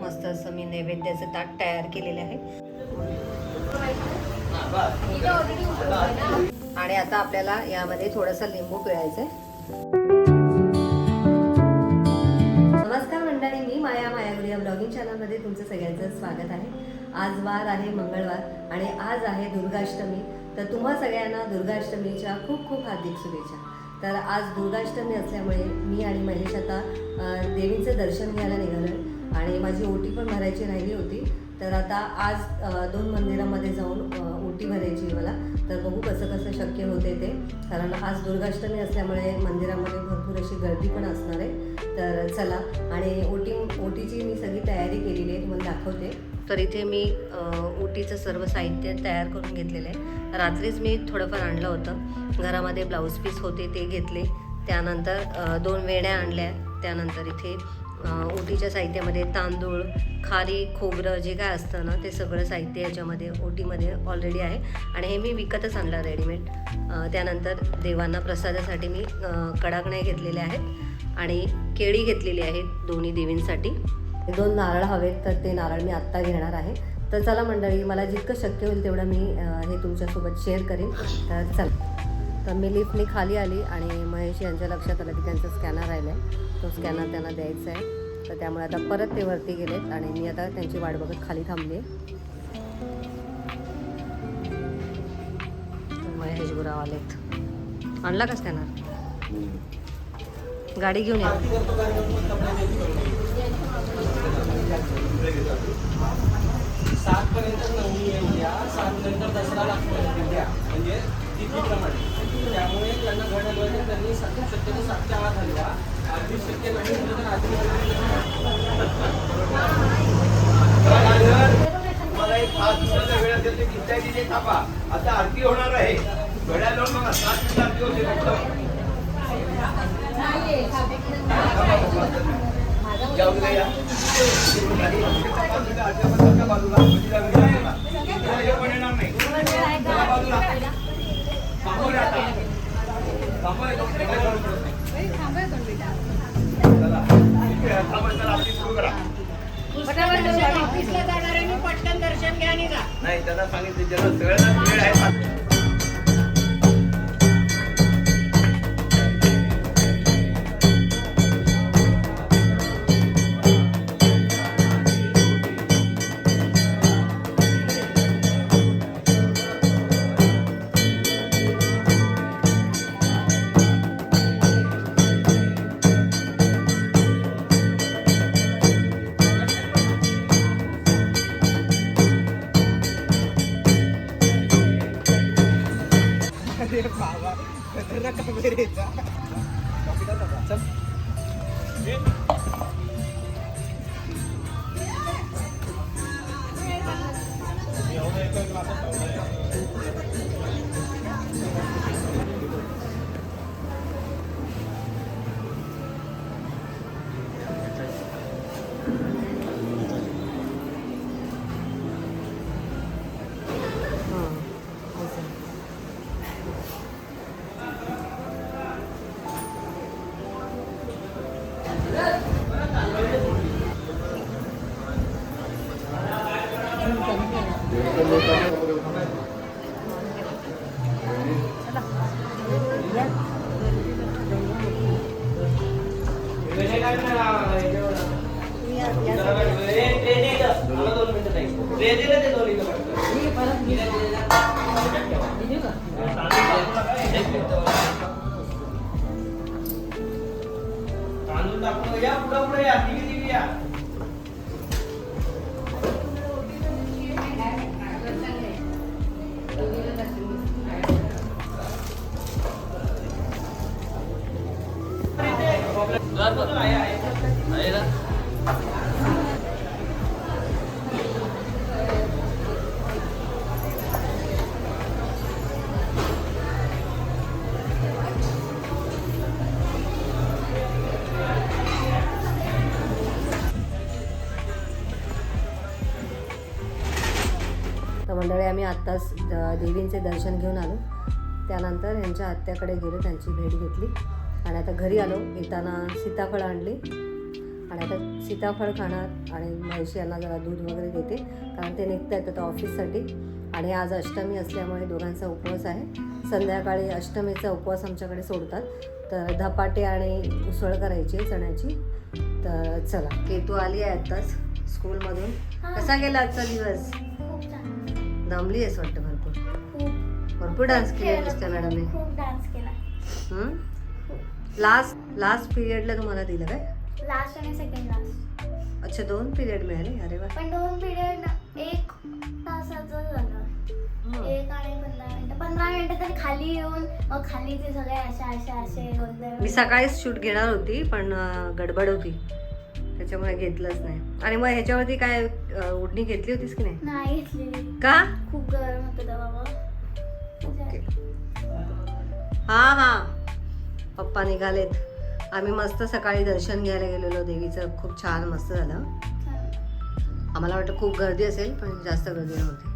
मस्त असं मी नैवेद्याचं ताट तयार केलेले आहे. आणि आता आपल्याला यामध्ये थोडासा लिंबू पिळायचा आहे. नमस्कार मंडळी मी माया मायागुडी या ब्लॉगिंग चॅनलमध्ये तुमचं सगळ्यांचं स्वागत आहे. आज वार आहे मंगळवार आणि आज आहे दुर्गाष्टमी. तर तुम्हा सगळ्यांना दुर्गाष्टमीच्या खूप खूप हार्दिक शुभेच्छा. तर आज दुर्गाष्टमी असल्यामुळे मी आणि महेश आता देवीचं दर्शन घ्यायला निघालो आणि माझी ओटी पण भरायची राहिली होती. तर आता आज दोन मंदिरामध्ये जाऊन ओटी भरायची मला. तर बघू कसं कसं शक्य होते ते. कारण आज दुर्गाष्टमी असल्यामुळे मंदिरामध्ये भरपूर अशी गर्दी पण असणार आहे. तर चला. आणि ओटी ओटीची मी सगळी तयारी केलेली आहे. तुम्हाला दाखवते. तर इथे मी ओटीचं सर्व साहित्य तयार करून घेतलेलं आहे. रात्रीच मी थोडंफार आणलं होतं. घरामध्ये ब्लाऊज पीस होते ते घेतले. त्यानंतर दोन वेण्या आणल्या. त्यानंतर इथे ओटीच्या साहित्यामध्ये तांदूळ खारी खोबरं जे काय असतं ना ते सगळं साहित्य याच्यामध्ये ओटीमध्ये ऑलरेडी आहे. आणि हे मी विकतच आणलं रेडीमेड त्यानंतर देवांना प्रसादासाठी मी अ, कडाकण्या घेतलेल्या आहेत आणि केळी घेतलेली आहेत दोन्ही देवींसाठी. दोन नारळ हवेत तर ते नारळ मी आत्ता घेणार आहे. तर चला मंडळी मला जितकं शक्य होईल तेवढं मी हे तुमच्यासोबत शेअर करेन. तर चला. तर मी लिफ्टने खाली आली आणि महेश यांच्या लक्षात आलं की त्यांचा स्कॅनर राहिला आहे तो स्कॅनर त्यांना द्यायचा आहे. तर त्यामुळे आता परत ते वरती गेलेत आणि मी आता त्यांची वाट बघत खाली थांबली आहे महेश गुराव आलेत. आणला का स्कॅनर? गाडी घेऊन या. सात पर्यंत नवमी आहे उद्या सात नंतर दसरा लागतो. उद्या म्हणजे तिथीप्रमाणे त्यामुळे त्यांना घड हलवायचे त्यांनी सात- शक्यतो सातच्या आत हलवा अगदी शक्य नाही म्हटलं तर रात्री मला एक पाच दिवसाचा वेळ असेल तर थांबा आता आरती होणार आहे घड्या लावून बघा सात मिनिट आरती होते फक्त या. बाजूला नाही त्यांना सांगितलं ज्यांना सगळ्यांना वेळ आहे. दाखवून या पुढं पुढे या. तिघी तिघी या. आत्ताच देवींचे दर्शन घेऊन आलो. त्यानंतर यांच्या आत्याकडे गेलो त्यांची भेट घेतली. आणि आता घरी आलो येताना सीताफळ आणली. आणि आता सीताफळ खाणार आणि म्हैशी यांना जरा दूध वगैरे देते कारण ते निघत आहेत आता ऑफिससाठी. आणि आज अष्टमी असल्यामुळे दोघांचा उपवास आहे. संध्याकाळी अष्टमीचा उपवास आमच्याकडे सोडतात. तर धपाटे आणि उसळ करायची आहे चण्याची. तर चला केतू आली आहे आत्ताच स्कूलमधून कसा गेला आजचा दिवस? दमली आहेस वाटतं भरपूर. खूप. भरपूर डान्स केले नुसत्या मॅडमने. खूप डान्स केला. लास्ट लास्ट पिरियडला तुम्हाला दिलं काय? लास्ट आणि सेकंड लास्ट अच्छा दोन पिरियड मिळाले? अरे वा. पण दोन पिरियड एक तासाचं झालं. हं. एक आणि पंधरा मिनिटं. पंधरा मिनिटं तरी खाली येऊन मग खाली ते सगळे असे असे असे गोंधळ मी सकाळीच शूट घेणार होती पण अं, गडबड होती. त्याच्यामुळे घेतलंच नाही. आणि मग ह्याच्यावरती काय ओढणी घेतली होतीस की नाही? का? खूप गरम होतं बाबा ओके. हा हा. पप्पा निघालेत. आम्ही मस्त सकाळी दर्शन घ्यायला गेलेलो देवीचं. खूप छान मस्त झालं. आम्हाला वाटतं खूप गर्दी असेल पण जास्त गर्दी नव्हती.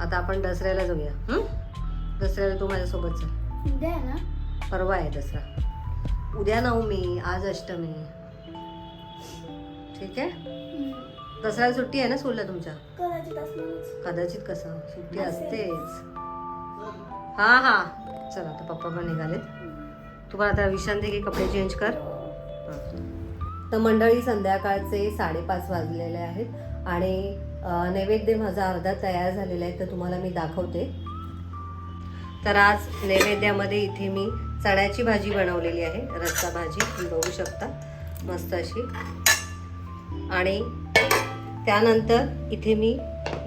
आता आपण दसऱ्याला जाऊया. हं? दसऱ्याला तू माझ्यासोबत चल. उद्या ना? परवा आहे दसरा. उद्या नवमी आज अष्टमी. ठीक आहे. दसऱ्याला सुट्टी आहे ना स्कूलला तुमच्या? कदाचित असणारच. कदाचित कसं? सुट्टी असेल. असतेच. हा हा. चला आता पप्पा पण निघालेत. तुम्हाला आता विश्रांती घे कपडे चेंज कर. तर मंडळी संध्याकाळचे साडेपाच वाजलेले आहेत आणि अं, नैवेद्य माझा अर्धा तयार झालेला आहे तर तुम्हाला मी दाखवते. तर आज नैवेद्यामध्ये इथे मी चण्याची भाजी बनवलेली आहे रस्सा भाजी तुम्ही बघू शकता. मस्त अशी. आणि त्यानंतर इथे मी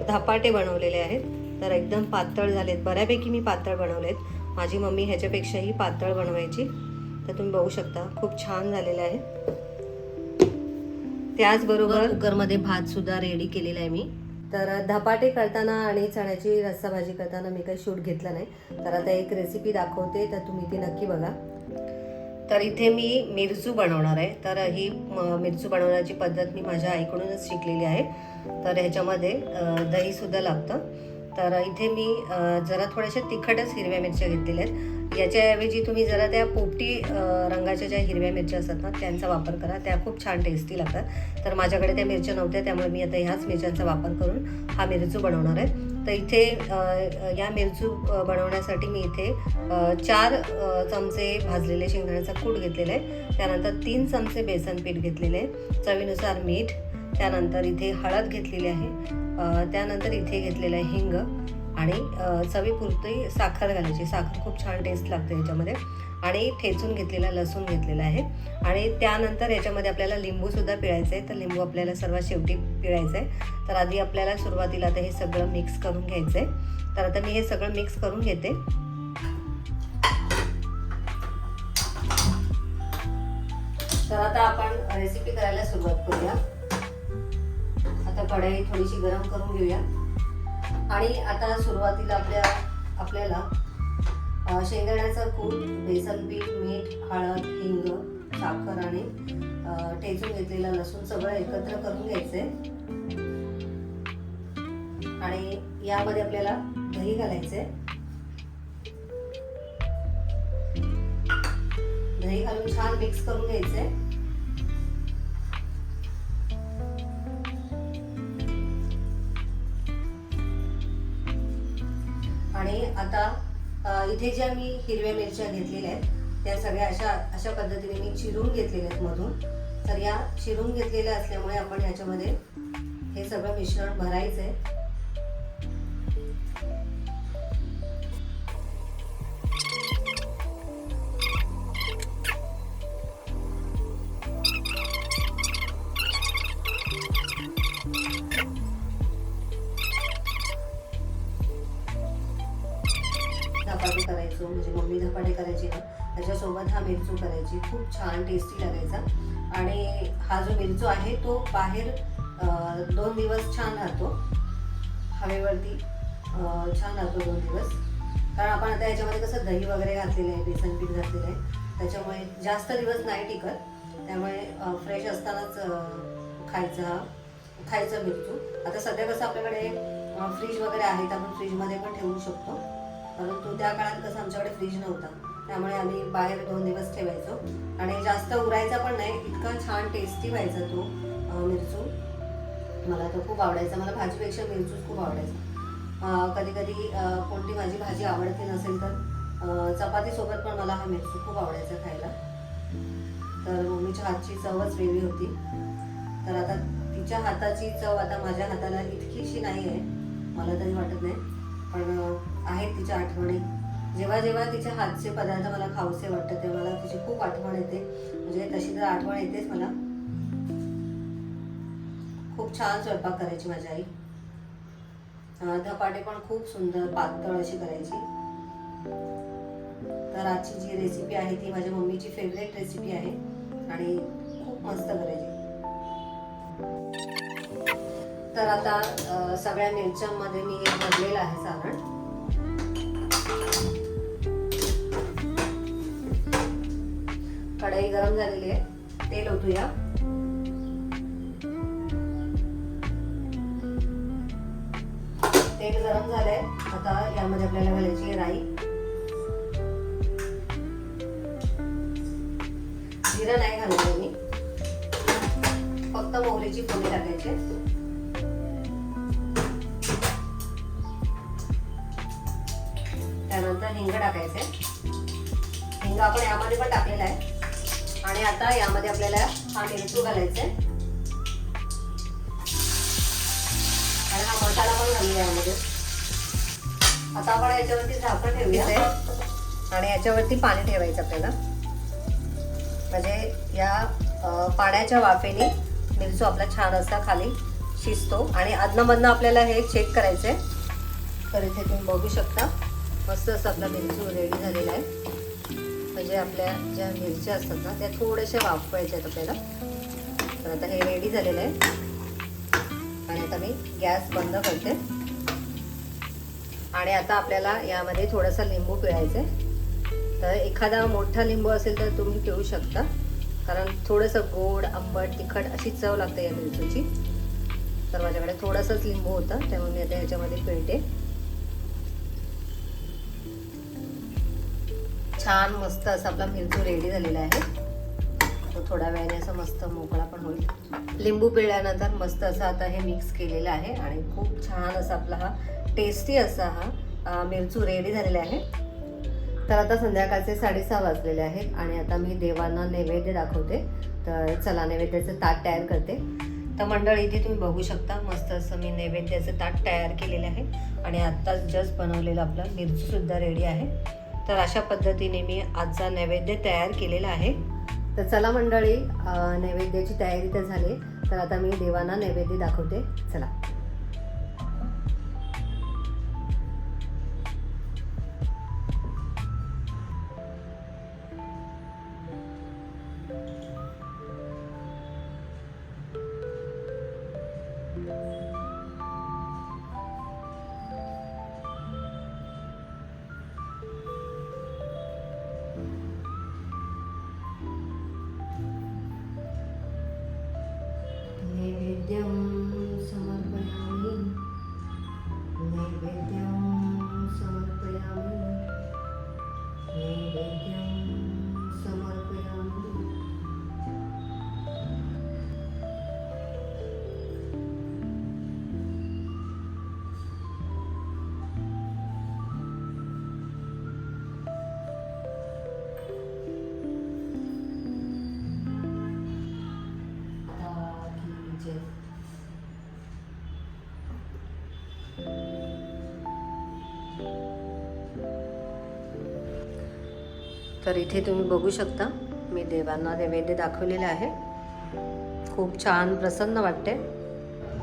धपाटे बनवलेले आहेत. तर एकदम पातळ झालेत. बऱ्यापैकी मी पातळ बनवलेत. माझी मम्मी ह्याच्यापेक्षाही पातळ बनवायची. तर तुम्ही बघू शकता खूप छान झालेले आहे. त्याचबरोबर कुकरमध्ये भात सुद्धा रेडी केलेला आहे मी. तर धपाटे करताना आणि चण्याची रस्सा भाजी करताना मी काही शूट घेतला नाही. तर आता एक रेसिपी दाखवते तर तुम्ही ती नक्की बघा. तर इथे मी मिरचू बनवणार आहे. तर ही म- मिरचू बनवण्याची पद्धत मी माझ्या आईकडूनच शिकलेली आहे. तर ह्याच्यामध्ये दहीसुद्धा लागतं. तर इथे मी जरा थोड्याशा तिखटच हिरव्या मिरच्या घेतलेल्या आहेत. याच्याऐवजी तुम्ही जरा त्या पोपटी रंगाच्या ज्या हिरव्या मिरच्या असतात ना त्यांचा वापर करा. त्या खूप छान टेस्टी लागतात. तर माझ्याकडे त्या मिरच्या नव्हत्या त्यामुळे मी आता ह्याच मिरच्यांचा वापर करून हा मिरचू बनवणार आहे. तर इथे या मिरचू बनवण्यासाठी मी इथे चार चमचे भाजलेले शेंगदाण्याचा कूट घेतलेला आहे त्यानंतर तीन चमचे बेसन पीठ घेतलेले आहे चवीनुसार मीठ त्यानंतर इथे हळद घेतलेली आहे. त्यानंतर इथे घेतलेलं आहे हिंग. आणि चवीपुरती साखर घालायची. साखर खूप छान टेस्ट लागते याच्यामध्ये. आणि ठेचून घेतलेला लसूण घेतलेला आहे. आणि त्यानंतर याच्यामध्ये आपल्याला लिंबूसुद्धा पिळायचं आहे तर लिंबू आपल्याला सर्वात शेवटी पिळायचं आहे तर आधी आपल्याला सुरुवातीला आता हे सगळं मिक्स करून घ्यायचं आहे तर आता मी हे सगळं मिक्स करून घेते. तर आता आपण रेसिपी करायला सुरुवात करूया. आता कढई थोडीशी गरम करून घेऊया. आणि आता सुरुवातीला आपल्या आपल्याला शेंगदाण्याचं कूट बेसन पीठ मीठ हळद हिंग साखर आणि अ, ठेचून घेतलेला लसूण सगळं एकत्र करून घ्यायचंय. आणि यामध्ये आपल्याला दही घालायचंय. दही घालून छान मिक्स करून घ्यायचंय. आणि आता इथे ज्या मी हिरव्या मिरच्या घेतलेल्या आहेत त्या सगळ्या अशा अशा पद्धतीने मी चिरून घेतलेल्या आहेत मधून. तर या चिरून घेतलेल्या असल्यामुळे आपण ह्याच्यामध्ये हे सगळं मिश्रण भरायचं आहे म्हणजे मम्मी धपाटे करायची ना त्याच्यासोबत हा मिरचू करायची. खूप छान टेस्टी लागायचा. आणि हा जो मिरचू आहे तो बाहेर दोन दिवस छान राहतो. हवेवरती छान राहतो दोन दिवस. कारण आपण आता याच्यामध्ये कसं दही वगैरे घातलेलं आहे बेसन पीठ घातलेलं आहे. त्याच्यामुळे जास्त दिवस नाही टिकत. त्यामुळे फ्रेश असतानाच खायचा खायचं खायचा मिरचू. आता सध्या कसं आपल्याकडे फ्रीज वगैरे आहेत आपण फ्रीजमध्ये पण ठेवू शकतो. परंतु त्या काळात कसं आमच्याकडे फ्रीज नव्हता. त्यामुळे आम्ही बाहेर दोन दिवस ठेवायचो. आणि जास्त उरायचा पण नाही इतका छान टेस्टी व्हायचा तो मिरचू. मला तो खूप आवडायचा. मला भाजीपेक्षा मिरचूच खूप आवडायचा. कधी कधी कोणती माझी भाजी आवडती नसेल तर चपातीसोबत पण मला हा मिरचू खूप आवडायचा खायला. तर मम्मीच्या हातची चवच वेगळी होती. तर आता तिच्या हाताची चव आता माझ्या हाताला इतकीशी नाही आहे मला तरी वाटत नाही. पण आहेत तिच्या आठवणी. जेव्हा जेव्हा तिचे हातचे पदार्थ मला खाऊसे वाटतं तेव्हा मला तिची खूप आठवण येते. म्हणजे तशी तर आठवण येतेच मला. खूप छान स्वयंपाक करायची माझी आई. धपाटे पण खूप सुंदर पातळ अशी करायची. तर आजची जी रेसिपी आहे ती माझ्या मम्मीची फेवरेट रेसिपी आहे. आणि खूप मस्त करायची. तर आता सगळ्या मिरच्यांमध्ये मी भरलेलं आहे सारण. कढई गरम झालेली आहे. तेल ओतूया. तेल गरम झालंय. आता यामध्ये आपल्याला घालायची राई. जिरं नाही घालायचं मी. फक्त मोहरीची फोडणी टाकायची त्यानंतर हिंग टाकायचे हिंग आपण यामध्ये पण टाकलेला आहे. आणि आता यामध्ये आपल्याला हा मिरचू घालायचा आहे आणि हा मसाला पण घालूया यामध्ये. आता आपण याच्यावरती झाकण आहे आणि याच्यावरती पाणी ठेवायचं आपल्याला. म्हणजे या पाण्याच्या वाफेने मिरचू आपला छान असा खाली शिजतो. आणि अदनमधनं आपल्याला हे चेक करायचं आहे तर इथे तुम्ही बघू शकता. मस्त असं आपला मिरचू रेडी झालेला आहे. म्हणजे आपल्या ज्या मिरच्या असतात ना त्या थोड्याशा वाफवायच्या आहेत आपल्याला. तर आता हे रेडी झालेलं आहे. आणि आता मी गॅस बंद करते. आणि आता आपल्याला यामध्ये थोडासा लिंबू पिळायचा आहे. तर एखादा मोठा लिंबू असेल तर तुम्ही पिळू शकता. कारण थोडंसं गोड आंबट तिखट अशी चव लागते या मिरचीची. तर माझ्याकडे थोडासाच लिंबू होतं त्यामुळे मी आता याच्यामध्ये पिळते. छान मस्त असा आपला मिरचू रेडी झालेला आहे. तो थोड्या वेळाने असं मस्त मोकळा पण होईल. लिंबू पिळल्यानंतर मस्त असं आता हे मिक्स केलेलं आहे आणि खूप छान असा आपला हा टेस्टी असा हा मिरचू रेडी झालेला आहे. तर आता संध्याकाळचे साडेसहा वाजलेले आहेत आणि आता मी देवांना नैवेद्य दाखवते. तर चला नैवेद्याचं ताट तयार करते. तर मंडळी इथे तुम्ही बघू शकता मस्त असं मी नैवेद्याचं ताट तयार केलेलं आहे. आणि आत्ताच जस्ट बनवलेलं आपलं मिरचीसुद्धा रेडी आहे. तर अशा पद्धतीने मी आजचा नैवेद्य तयार केलेला आहे. तर चला मंडळी नैवेद्याची तयारी तर झाली. तर आता मी देवांना नैवेद्य दाखवते. चला. तर इथे तुम्ही बघू शकता मी देवांना नैवेद्य दाखवलेलं आहे. खूप छान प्रसन्न वाटते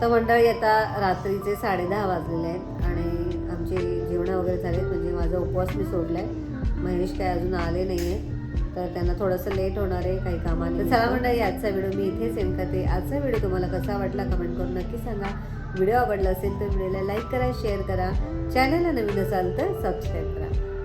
तर मंडळी आता रात्रीचे साडेदहा वाजलेले आहेत आणि आमचे जेवणं वगैरे झालेत म्हणजे माझा उपवास मी सोडला आहे महेश काय अजून आले नाही आहे तर त्यांना थोडंसं लेट होणार आहे काही कामाने. तर चला मंडळी आजचा व्हिडिओ मी इथेच एंड करते. आजचा व्हिडिओ तुम्हाला कसा वाटला कमेंट करून नक्की सांगा. व्हिडिओ आवडला असेल तर व्हिडिओला लाईक करा शेअर करा. चॅनलला नवीन असाल तर सबस्क्राईब करा.